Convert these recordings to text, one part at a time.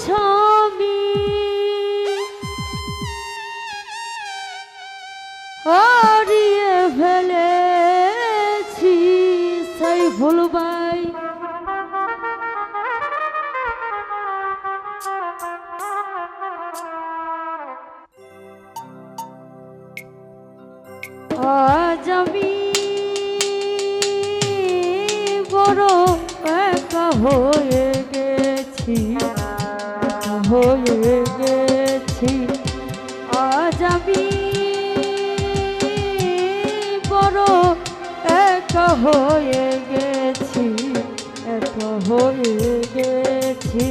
স্বামী। হারিয়ে ফেলেছি সেই ভুলবাই। আজ আমি বড় একা হয়ে হয়ে গেছি। আজ আমি বড় একা হয়ে গেছি একা হয়ে গেছি।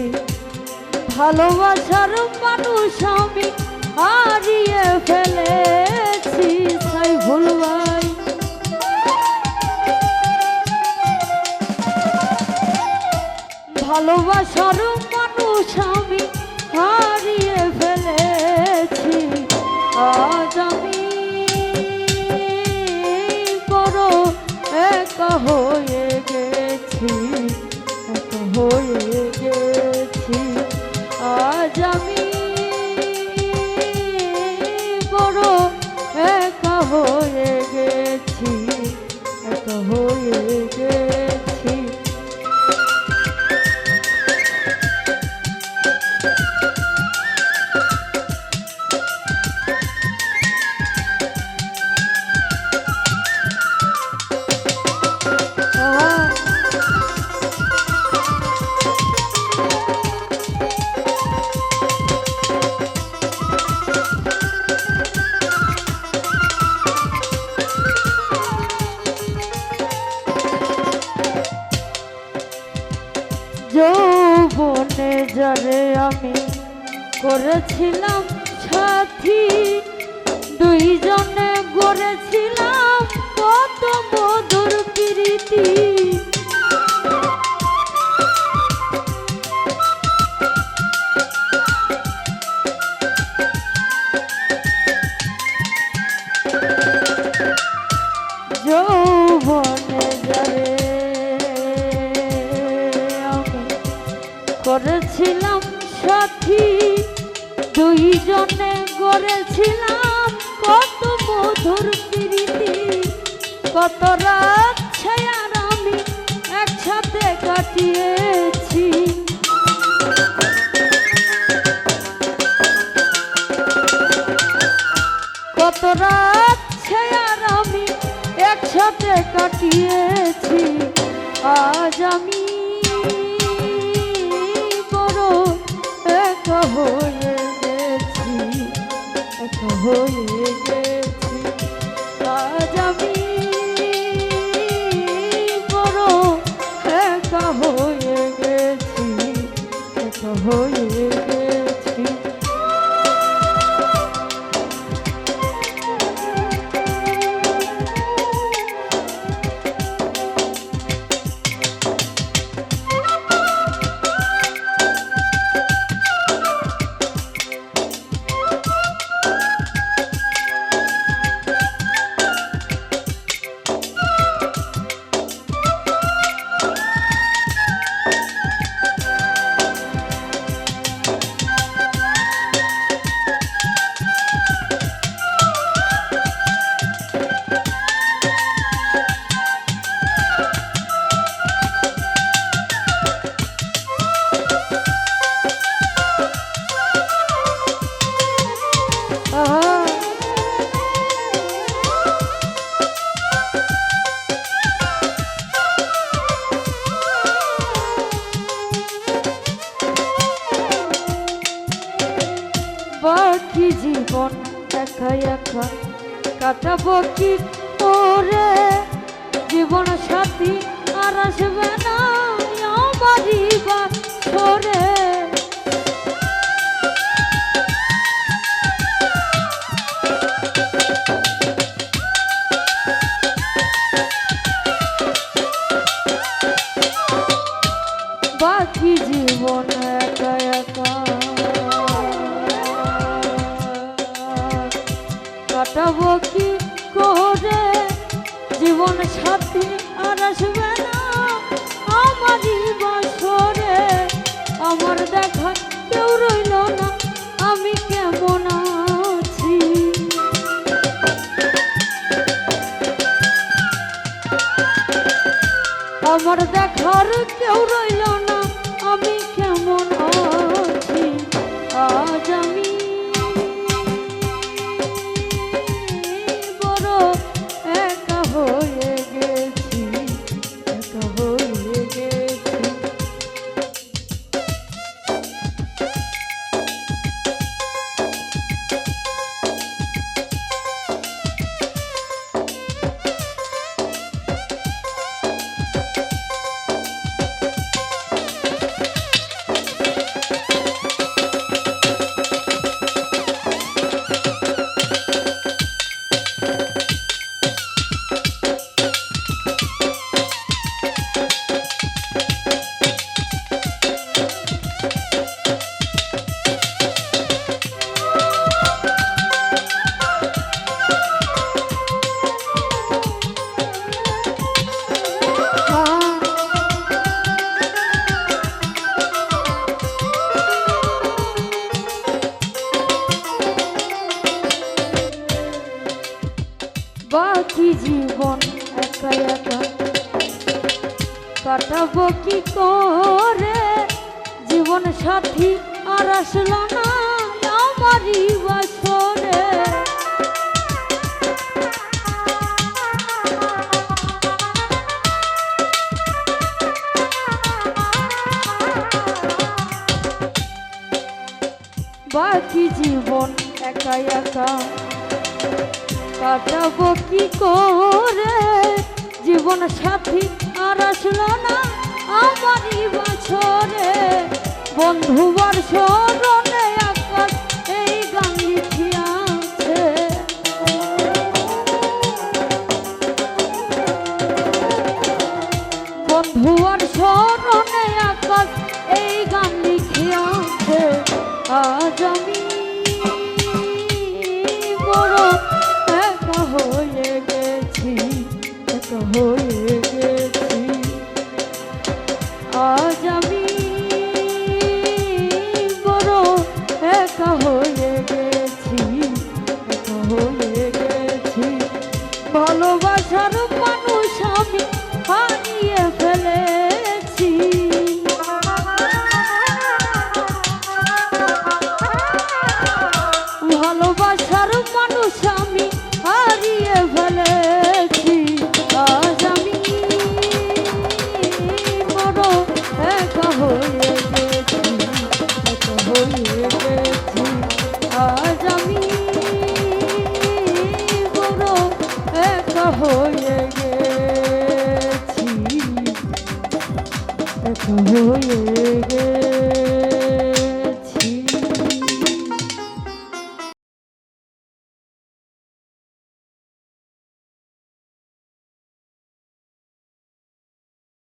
ভালোবাসার যারে আমি করেছিলাম সাথী। দুইজনে দুইজনে গড়েছিলাম কত মধুর প্রীতি, কত রাত ছায়ার আমি একসাথে কাটিয়েছি। কত রাত ছায়ার আমি একসাথে কাটিয়েছি। আজ আমি বড় একা গেছি একা হয়ে গেছি। আজ আমি বাকি জীবন একা একা কাটাবো কি করে? জীবন সাথী আর আসবে না আমারই আর কেউ রয়ে বাকি জীবন একা একা। কাটাবো কি করে? জীবন সাথী আর আসলো না আমারই বছরে বাকি জীবন একা একা। কাটাবো কি করে? জীবন সাথী আর আসলো না আমারই বছরে। বন্ধু স্মরণে আকাশ এই গান লিখিয়াছে। বন্ধু হয়ে হয়ে গেছি